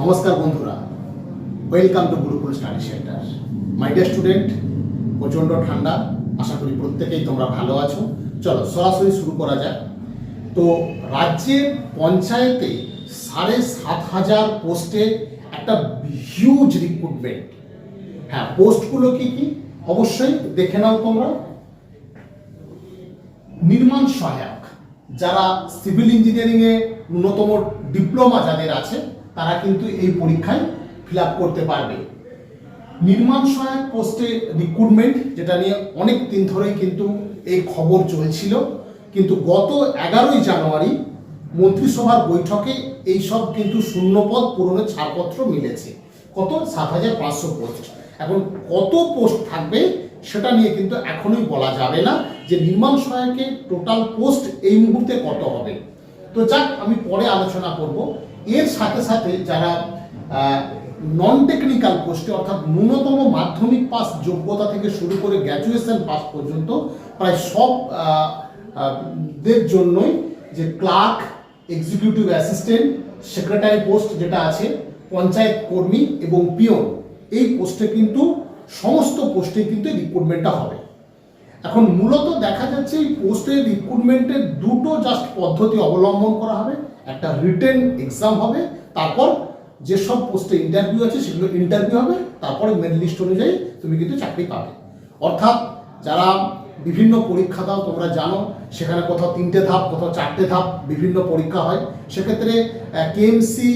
নমস্কার বন্ধুরা। Welcome to Gurukul study centre my dear student প্রচণ্ড ঠান্ডা, আশা করি প্রত্যেকেই তোমরা ভালো আছো। চলো, সরাসরি শুরু করা যাক। তো রাজ্যের পঞ্চায়েতে সাড়ে সাত হাজার পোস্টে একটা হিউজ রিক্রুটমেন্ট হ্যাঁ পোস্টগুলো কি কি? অবশ্যই দেখে নাও তোমরা। নির্মাণ সহায়ক, যারা সিভিল ইঞ্জিনিয়ারিংয়ে ন্যূনতম ডিপ্লোমা যাদের আছে তারা কিন্তু এই পরীক্ষায় ফিল করতে পারবে। নির্মাণ সহায়ক পোস্টে রিক্রুটমেন্ট যেটা নিয়ে অনেক দিন ধরেই কিন্তু এই খবর চলছিল। কিন্তু গত এগারোই জানুয়ারি মন্ত্রিসভার বৈঠকে এই সব কিন্তু শূন্যপদ পূরণের ছাড়পত্র মিলেছে। কত? সাত হাজার পাঁচশো পোস্ট এখন কত পোস্ট থাকবে সেটা নিয়ে কিন্তু এখনই বলা যাবে না যে নির্মাণ সহায়কের টোটাল পোস্ট এই মুহূর্তে কত হবে। তো যাক, আমি পরে আলোচনা করব। এর সাথে সাথে যারা নন টেকনিক্যাল পোস্টে অর্থাৎ ন্যূনতম মাধ্যমিক পাস যোগ্যতা থেকে শুরু করে গ্র্যাজুয়েশন পাস পর্যন্ত প্রায় সব দের জন্যই যে clerk executive assistant secretary post যেটা আছে, পঞ্চায়েত কর্মী এবং পিয়ন এই পোস্টে কিন্তু, সমস্ত পোস্টে কিন্তু রিক্রুটমেন্টটা হবে। এখন মূলত দেখা যাচ্ছে এই পোস্টের রিক্রুটমেন্টের দুটো জাস্ট পদ্ধতি অবলম্বন করা হবে। একটা রিটেন এক্সাম হবে, তারপর যেসব পোস্টে ইন্টারভিউ আছে সেগুলো ইন্টারভিউ হবে, তারপরে মেরিট লিস্ট অনুযায়ী তুমি কিন্তু চাকরি পাবে। অর্থাৎ যারা বিভিন্ন পরীক্ষা দাও, তোমরা জানো, সেখানে কোথাও তিনটে ধাপ, কোথাও চারটে ধাপ বিভিন্ন পরীক্ষা হয়। সেক্ষেত্রে কেএমসি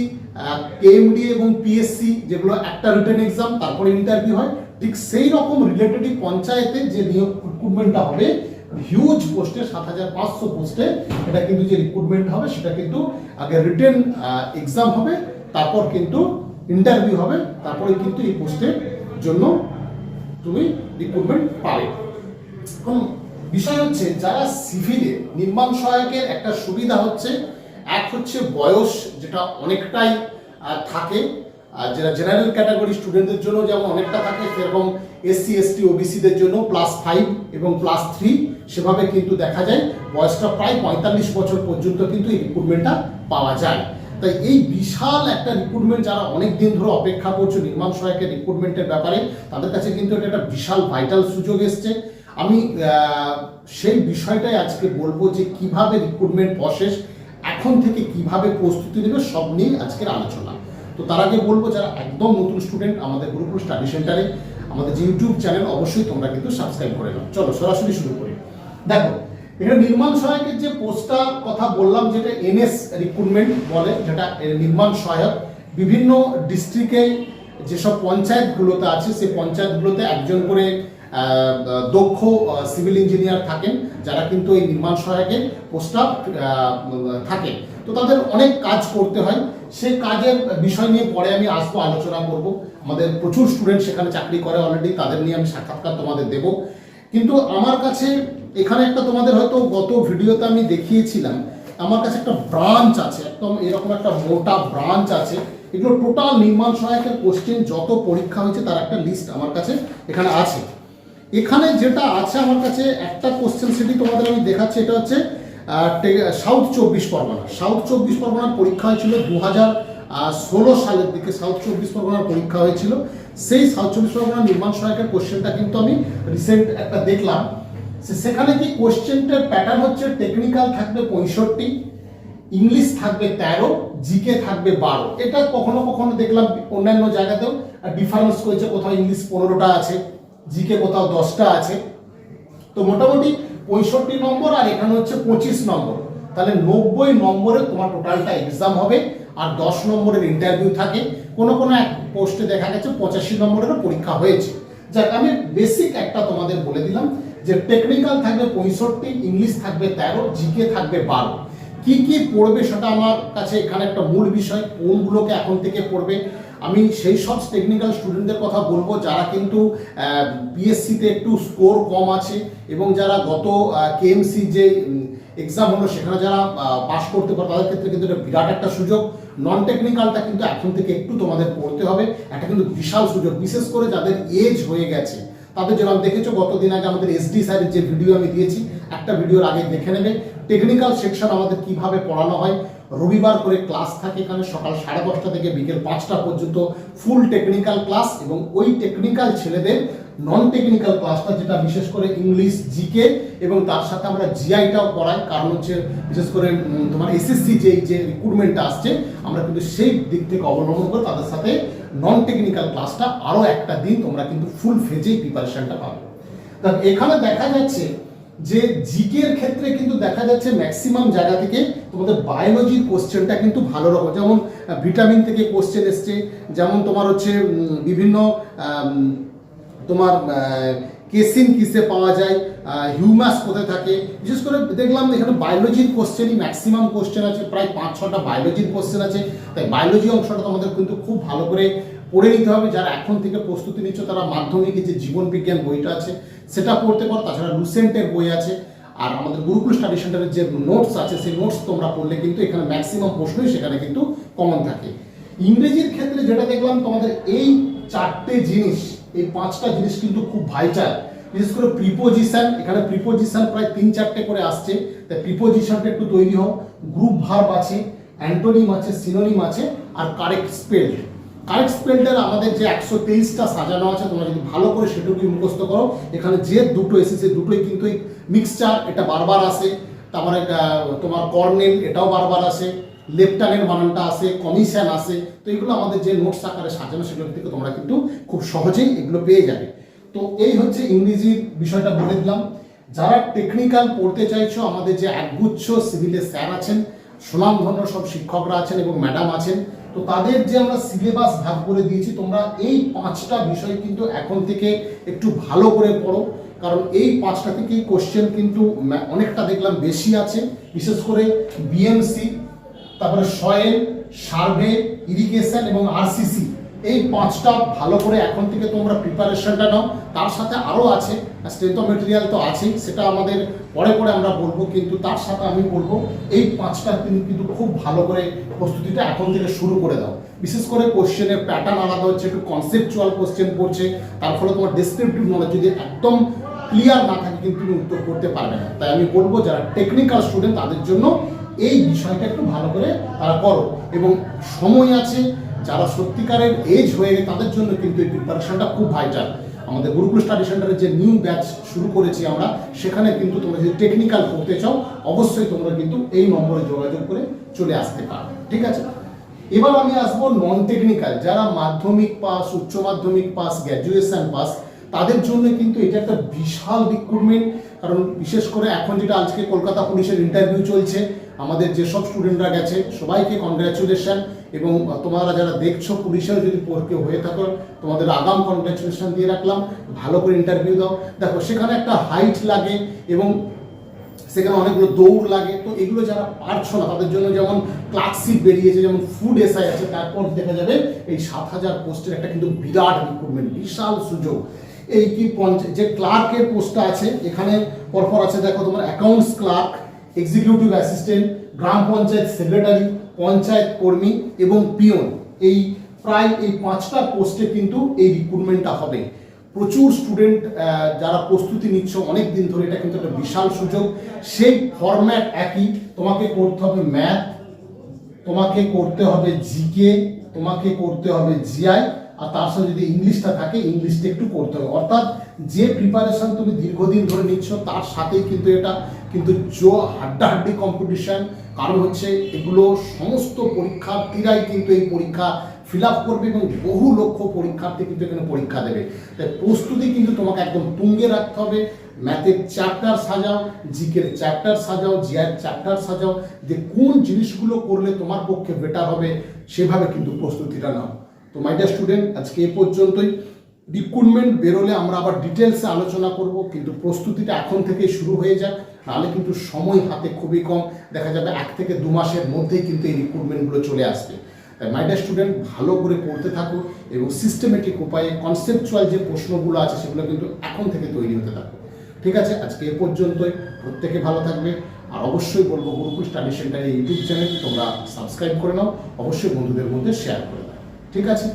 কেএমডি এবং পিএসসি যেগুলো একটা রিটেন এক্সাম তারপরে ইন্টারভিউ হয়। ঠিক সেই রকম রিলেটেডই পঞ্চায়েতে যে নিয়োগ রিক্রুটমেন্টটা হবে হিউজ পোস্টে সাত হাজার পাঁচশো পোস্টে এটা কিন্তু যে রিক্রুটমেন্ট হবে, সেটা কিন্তু আগে রিটেন এক্সাম হবে, তারপর কিন্তু ইন্টারভিউ হবে, তারপরে কিন্তু এই পোস্টের জন্য তুমি রিক্রুটমেন্ট পাবে। এখন বিষয় হচ্ছে, যারা সিভিলে নির্মাণ সহায়কের একটা সুবিধা হচ্ছে, এক হচ্ছে বয়স যেটা অনেকটাই থাকে আর যারা জেনারেল ক্যাটাগরি স্টুডেন্টদের জন্য যেমন অনেকটা থাকে, সেরকম এসসি এসটি ওবিসিদের জন্য প্লাস ফাইভ এবং প্লাস থ্রি সেভাবে কিন্তু দেখা যায় বয়সটা প্রায় পঁয়তাল্লিশ বছর পর্যন্ত কিন্তু এই রিক্রুটমেন্টটা পাওয়া যায়। তাই এই বিশাল একটা রিক্রুটমেন্ট যারা অনেক দিন ধরে অপেক্ষা করছে, নির্মাণ সহায়কের রিক্রুটমেন্টের ব্যাপারে, তাদের কাছে কিন্তু এটা একটা বিশাল ভাইটাল সুযোগ এসছে। আমি সেই বিষয়টাই আজকে বলব যে কীভাবে রিক্রুটমেন্ট প্রসেস এখন থেকে কীভাবে প্রস্তুতি নেবে সব নিয়ে আজকের আলোচনা। তো তার আগে বলব যারা একদম নতুন স্টুডেন্ট আমাদের গুরুকুল স্টাডি সেন্টারে আমাদের যে ইউটিউব চ্যানেল অবশ্যই তোমরা কিন্তু সাবস্ক্রাইব করে নাও। চলো সরাসরি শুরু করি। দেখো, এখানে নির্মাণ সহায়কের যে পোস্টটা কথা বললাম, যেটা এনএস রিক্রুটমেন্ট বলে, যেটা নির্মাণ সহায়ক, বিভিন্ন ডিস্ট্রিক্টে যেসব পঞ্চায়েতগুলোতে আছে, সেই পঞ্চায়েতগুলোতে একজন করে দক্ষ সিভিল ইঞ্জিনিয়ার থাকেন, যারা কিন্তু এই নির্মাণ সহায়কের পোস্টটা থাকেন তো তাদের অনেক কাজ করতে হয়। সে কাজের বিষয় নিয়ে পরে আমি আসব, আলোচনা করব। আমাদের প্রচুর স্টুডেন্ট সেখানে চাকরি করে অলরেডি তাদের নিয়ে আমি সাক্ষাৎকার তোমাদের দেব। কিন্তু আমার কাছে এখানে একটা তোমাদের হয়তো গত ভিডিওতে আমি দেখিয়েছিলাম, আমার কাছে একটা ব্রাঞ্চ আছে, একদম এরকম একটা মোটা ব্রাঞ্চ আছে, এগুলো টোটাল নির্মাণ সহায়কের কোশ্চেন যত পরীক্ষা হয়েছে তার একটা লিস্ট আমার কাছে এখানে আছে। এখানে যেটা আছে আমার কাছে, একটা কোশ্চেন সেটি তোমাদের আমি দেখাচ্ছি, এটা হচ্ছে সাউথ চব্বিশ পরগনা। সাউথ চব্বিশ পরগনার পরীক্ষা হয়েছিল দু হাজার ষোলো সালের দিকে। সাউথ চব্বিশ পরগনার পরীক্ষা হয়েছিল। সেই সাউথ চব্বিশ পরগনার নির্মাণ সহায়কের কোশ্চেনটা কিন্তু আমি রিসেন্ট একটা দেখলাম। সেখানে কি কোশ্চেনটার প্যাটার্ন হচ্ছে টেকনিক্যাল থাকবে পঁয়ষট্টি ইংলিশ থাকবে তেরো জিকে থাকবে বারো। এটা কখনো কখনো দেখলাম অন্যান্য জায়গাতেও ডিফারেন্স করেছে কোথাও ইংলিশ পনেরোটা আছে জিকে কোথাও দশটা আছে। তো মোটামুটি পঁয়ষট্টি নম্বর আর এখানে হচ্ছে পঁচিশ নম্বর। তাহলে নব্বই নম্বরে তোমার টোটালটা এক্সাম হবে, আর দশ নম্বরের ইন্টারভিউ থাকে। কোনো কোনো এক পোস্টে দেখা গেছে, পঁচাশি নম্বরেরও পরীক্ষা হয়েছে। যাক, আমি বেসিক একটা তোমাদের বলে দিলাম। যে টেকনিক্যাল থাকবে পঁয়ষট্টি, ইংলিশ থাকবে তেরো জিকে থাকবে বারো। কি কি পড়বে সেটা আমার কাছে এখানে একটা মূল বিষয়, কোনগুলোকে এখন থেকে পড়বে। আমি সেই সব টেকনিক্যাল স্টুডেন্টদের কথা বলব যারা কিন্তু বিএসসিতে একটু স্কোর কম আছে এবং যারা গত কেএমসি যে এক্সাম হলো সেখানে যারা পাস করতে পারে, তাদের ক্ষেত্রে কিন্তু এটা বিরাট একটা সুযোগ। নন টেকনিক্যালটা কিন্তু এখন থেকে একটু তোমাদের পড়তে হবে। একটা কিন্তু বিশাল সুযোগ। বিশেষ করে যাদের এজ হয়ে গেছে তাদের যেরকম দেখেছ, গতদিন আগে আমাদের এসডি স্যারের যে ভিডিও আমি দিয়েছি, একটা ভিডিওর আগে দেখে নেবে। টেকনিক্যাল সেকশন আমাদের কীভাবে পড়ানো হয়। রবিবার করে ক্লাস থাকে এখানে, সকাল সাড়ে দশটা থেকে বিকেল পাঁচটা পর্যন্ত ফুল টেকনিক্যাল ক্লাস এবং ওই টেকনিক্যাল ছেলেদের নন টেকনিক্যাল ক্লাসটা যেটা বিশেষ করে ইংলিশ জিকে এবং তার সাথে আমরা জিআইটাও পড়াই। কারণ হচ্ছে বিশেষ করে তোমার এসএসসি যে যে রিক্রুটমেন্টটা আসছে, আমরা কিন্তু সেই দিক থেকে অবলম্বন করে তাদের সাথে নন টেকনিক্যাল ক্লাসটা আরও একটা দিন তোমরা কিন্তু ফুল ফেজেই প্রিপারেশনটা পাবে। তা এখানে দেখা যাচ্ছে যে জিকের ক্ষেত্রে কিন্তু দেখা যাচ্ছে ম্যাক্সিমাম জায়গা থেকে তোমাদের বায়োলজির কোশ্চেনটা কিন্তু ভালো রকম। যেমন ভিটামিন থেকে কোশ্চেন এসছে, যেমন তোমার হচ্ছে বিভিন্ন তোমার কেসিন কিসে পাওয়া যায় হিউমাস কোথায় থাকে? বিশেষ করে দেখলাম এখানে বায়োলজির কোশ্চেনই ম্যাক্সিমাম কোশ্চেন আছে, প্রায় পাঁচ, ছটা বায়োলজির কোশ্চেন আছে। তাই বায়োলজি অংশটা তোমাদের কিন্তু খুব ভালো করে পড়ে নিতে হবে। যারা এখন থেকে প্রস্তুতি নিচ্ছ, তারা মাধ্যমিকে যে জীবন বিজ্ঞান বইটা আছে, সেটা পড়তে পারো। তাছাড়া লুসেন্টের বই আছে। আর আমাদের গুরুকুল স্টাডি সেন্টারের যে নোটস আছে, সেই নোটস তোমরা পড়লে কিন্তু এখানে ম্যাক্সিমাম প্রশ্নই সেখানে কিন্তু কমন থাকে। ইংরেজির ক্ষেত্রে যেটা দেখলাম, তোমাদের এই চারটে জিনিস এই পাঁচটা জিনিস কিন্তু খুব ভাইটাল বিশেষ করে প্রিপোজিশন এখানে প্রিপোজিশন প্রায় তিন চারটে করে আসছে। তাই প্রিপোজিশনটা একটু তৈরি হোক। গ্রুপ ভার্ব আছে অ্যান্টোনিম আছে সিনোনিম আছে, আর কারেক্ট স্পেল্ড কারেক্ট স্পেলটার আমাদের যে একশো তেইশটা সাজানো আছে, তোমরা যদি ভালো করে সেটুকু মুখস্থ করো, এখানে যে দুটো এসেছে, দুটোই কিন্তু মিক্সচার এটা বারবার আসে। তারপরে তোমার কর্নেল, এটাও বারবার আসে। লেফটানের বানানটা আসে কমিশন আসে তো এগুলো আমাদের যে নোটস আকারে সাজানো সেগুলো থেকে তোমরা কিন্তু খুব সহজেই এগুলো পেয়ে যাবে। তো এই হচ্ছে ইংরেজির বিষয়টা বলে দিলাম। যারা টেকনিক্যাল পড়তে চাইছো, আমাদের যে একগুচ্ছ সিভিলের স্যার আছেন, সুনাম সুনামধন্য সব শিক্ষকরা আছেন এবং ম্যাডাম আছেন, তো তাদের যে আমরা সিলেবাস ভাগ করে দিয়েছি, তোমরা এই পাঁচটা বিষয় কিন্তু এখন থেকে একটু ভালো করে পড়ো। কারণ এই পাঁচটা থেকেই কোশ্চেন কিন্তু অনেকটা দেখলাম বেশি আছে। বিশেষ করে বিএমসি তারপরে সয়েল, সার্ভে, ইরিগেশন এবং আরসিসি। এই পাঁচটা ভালো করে এখন থেকে তোমরা প্রিপারেশনটা নাও। তার সাথে আরও আছে স্ট্রেংথ মেটেরিয়াল তো আছেই, সেটা আমাদের পরে পরে আমরা বলব, কিন্তু তার সাথে আমি বলব, এই পাঁচটা তুমি কিন্তু খুব ভালো করে প্রস্তুতিটা এখন থেকে শুরু করে দাও। বিশেষ করে কোশ্চেনের প্যাটার্ন আলাদা হচ্ছে, একটু কনসেপচুয়াল কোশ্চেন পড়ছে, তার ফলে তোমার ডেসক্রিপটিভ নলেজ যদি একদম ক্লিয়ার না থাকে, কিন্তু তুমি উত্তর করতে পারবে না। তাই আমি বলব, যারা টেকনিক্যাল স্টুডেন্ট তাদের জন্য এই বিষয়টা একটু ভালো করে তারা করো। এবং সময় আছে, যারা সত্যিকারের এজ হয়ে গেছে, তাদের জন্য কিন্তু এই প্রিপারেশনটা খুব ভাইটাল আমাদের গুরুকুল স্টাডি সেন্টারের যে নিউ ব্যাচ শুরু করেছি আমরা, সেখানে কিন্তু তোমরা যদি টেকনিক্যাল পড়তে চাও, অবশ্যই তোমরা কিন্তু এই নম্বরে যোগাযোগ করে চলে আসতে পারো। ঠিক আছে? এবার আমি আসব নন টেকনিক্যাল যারা মাধ্যমিক পাস উচ্চ মাধ্যমিক পাস গ্র্যাজুয়েশন পাস তাদের জন্য কিন্তু এটা একটা বিশাল রিক্রুটমেন্ট কারণ বিশেষ করে এখন যেটা আজকে কলকাতা পুলিশের ইন্টারভিউ চলছে আমাদের যেসব স্টুডেন্টরা গেছে, সবাইকে কনগ্রাচুলেশন এবং তোমরা যারা দেখছ পুলিশের যদি কেউ হয়ে থাকো, তোমাদের আগাম কনগ্রাচুলেশন দিয়ে রাখলাম। ভালো করে ইন্টারভিউ দাও। দেখো, সেখানে একটা হাইট লাগে এবং সেখানে অনেকগুলো দৌড় লাগে। তো এগুলো যারা পারছ না, তাদের জন্য যেমন ক্লার্কশিপ বেরিয়েছে, যেমন ফুড এসআই আছে তারপর দেখা যাবে এই সাত হাজার পোস্টের একটা কিন্তু বিরাট রিক্রুটমেন্ট বিশাল সুযোগ। এই কি পঞ্চ- যে ক্লার্কের পোস্টটা আছে, এখানে পরপর আছে, দেখো তোমার অ্যাকাউন্টস ক্লার্ক এক্সিকিউটিভ অ্যাসিস্ট্যান্ট গ্রাম পঞ্চায়েত সেক্রেটারি পঞ্চায়েত কর্মী এবং পিয়ন। এই প্রায় এই পাঁচটা পোস্টে কিন্তু এই রিক্রুটমেন্টটা হবে। প্রচুর স্টুডেন্ট যারা প্রস্তুতি নিচ্ছ অনেক দিন ধরে এটা কিন্তু একটা বিশাল সুযোগ। সেই ফরম্যাট একই। তোমাকে করতে হবে ম্যাথ তোমাকে করতে হবে জিকে তোমাকে করতে হবে জিআই আর তার সাথে যদি ইংলিশটা থাকে, ইংলিশটা একটু করতে হবে। অর্থাৎ যে প্রিপারেশন তুমি দীর্ঘদিন ধরে নিচ্ছ, তার সাথেই কিন্তু এটা কিন্তু জো হাড্ডাহাড্ডি কম্পিটিশন কারণ হচ্ছে এগুলো সমস্ত পরীক্ষার্থীরাই কিন্তু এই পরীক্ষা ফিল আপ করবে এবং বহু লক্ষ পরীক্ষার্থী কিন্তু এখানে পরীক্ষা দেবে। তাই প্রস্তুতি কিন্তু তোমাকে একদম তুঙ্গে রাখতে হবে। ম্যাথের চ্যাপ্টার সাজাও জিকের চ্যাপ্টার সাজাও জিআর চ্যাপ্টার সাজাও, যে কোন জিনিসগুলো করলে তোমার পক্ষে বেটার হবে, সেভাবে কিন্তু প্রস্তুতিটা নাও। তো মাই ডিয়ার স্টুডেন্ট আজকে এ পর্যন্তই। রিক্রুটমেন্ট বেরোলে আমরা আবার ডিটেলসে আলোচনা করব, কিন্তু প্রস্তুতিটা এখন থেকে শুরু হয়ে যাক। নাহলে কিন্তু সময় হাতে খুবই কম। দেখা যাবে এক থেকে দু মাসের মধ্যেই কিন্তু এই রিক্রুটমেন্টগুলো চলে আসবে। তাই মাই ডিয়ার স্টুডেন্ট ভালো করে পড়তে থাকো এবং সিস্টেমেটিক উপায়ে কনসেপচুয়াল যে প্রশ্নগুলো আছে সেগুলো কিন্তু এখন থেকে তৈরি হতে থাকো। ঠিক আছে? আজকে এ পর্যন্তই। প্রত্যেকে ভালো থাকবে। আর অবশ্যই বলব গুরুকুল স্টাডি সেন্টারের ইউটিউব চ্যানেল তোমরা সাবস্ক্রাইব করে নাও। অবশ্যই বন্ধুদের মধ্যে শেয়ার করে দাও ঠিক আছে?